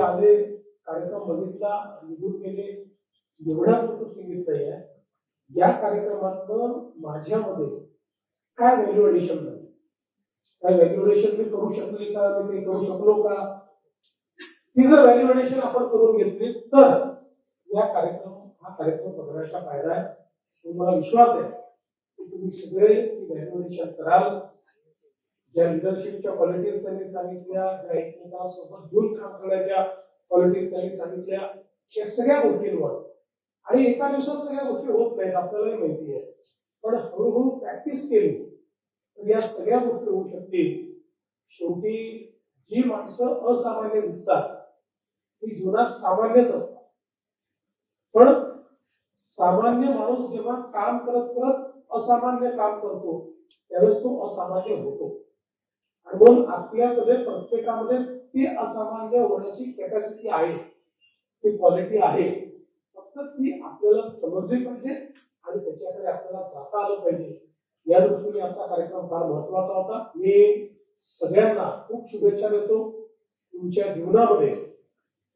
आले कार्यक्रम बघितला निघून गेले एवढ्यापुरतं सीमित नाही आहे. या कार्यक्रमातनं माझ्यामध्ये काय व्हॅल्यू एडिशन झालं? काय व्हॅल्यू एडिशन मी करू शकले का? मी काही करू शकलो का? ती जर व्हॅल्यू एडिशन आपण करून घेतली तर या कार्यक्रम हा कार्यक्रम बघण्याचा फायदा आहे. तुम्हाला मला विश्वास आहे की तुम्ही सगळे व्हॅल्यू एडिशन कराल. ज्या लिडरशिपच्या क्वालिटीज त्यांनी सांगितल्या ज्या एकमेकांसोबत घेऊन काम करण्याच्या क्वालिटीज त्यांनी सांगितल्या या सगळ्या गोष्टींवर. आणि एका दिवसात सगळ्या गोष्टी होत नाहीत आपल्यालाही माहिती आहे. पण हळूहळू प्रॅक्टिस केली तर या सगळ्या गोष्टी होऊ शकतील. शेवटी जी माणसं असामान्य दिसतात ती जीवनात सामान्यच असतात. पण सामान्य माणूस जेव्हा काम करत करत असामान्य काम करतो त्यावेळेस तो असामान्य होतो. म्हणून आपल्यामध्ये प्रत्येकामध्ये ती असामान्य होण्याची कॅपॅसिटी आहे. ती क्वालिटी आहे. फक्त ती आपल्याला समजली पाहिजे आणि त्याच्याकडे आपल्याला जाता आलं पाहिजे. या दृष्टीने आजचा कार्यक्रम फार महत्त्वाचा होता. मी सगळ्यांना खूप शुभेच्छा देतो. तुमच्या जीवनामध्ये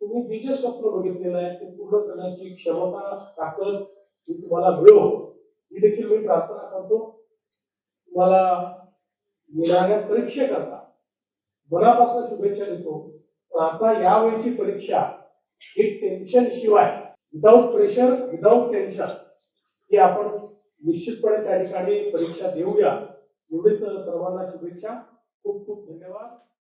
तुम्ही जे जे स्वप्न बघितलेलं आहे ते पूर्ण करण्याची क्षमता ताकद ही तुम्हाला मिळो. ही देखील मी प्रार्थना करतो. तुम्हाला येणाऱ्या परीक्षेकरता मनापासून शुभेच्छा देतो. पण आता यावेळीची परीक्षा ही टेन्शन शिवाय विदाऊट प्रेशर विदाऊट टेन्शन ही आपण निश्चितपणे त्या ठिकाणी परीक्षा देऊया. एवढीच सर्वांना शुभेच्छा. खूप खूप धन्यवाद.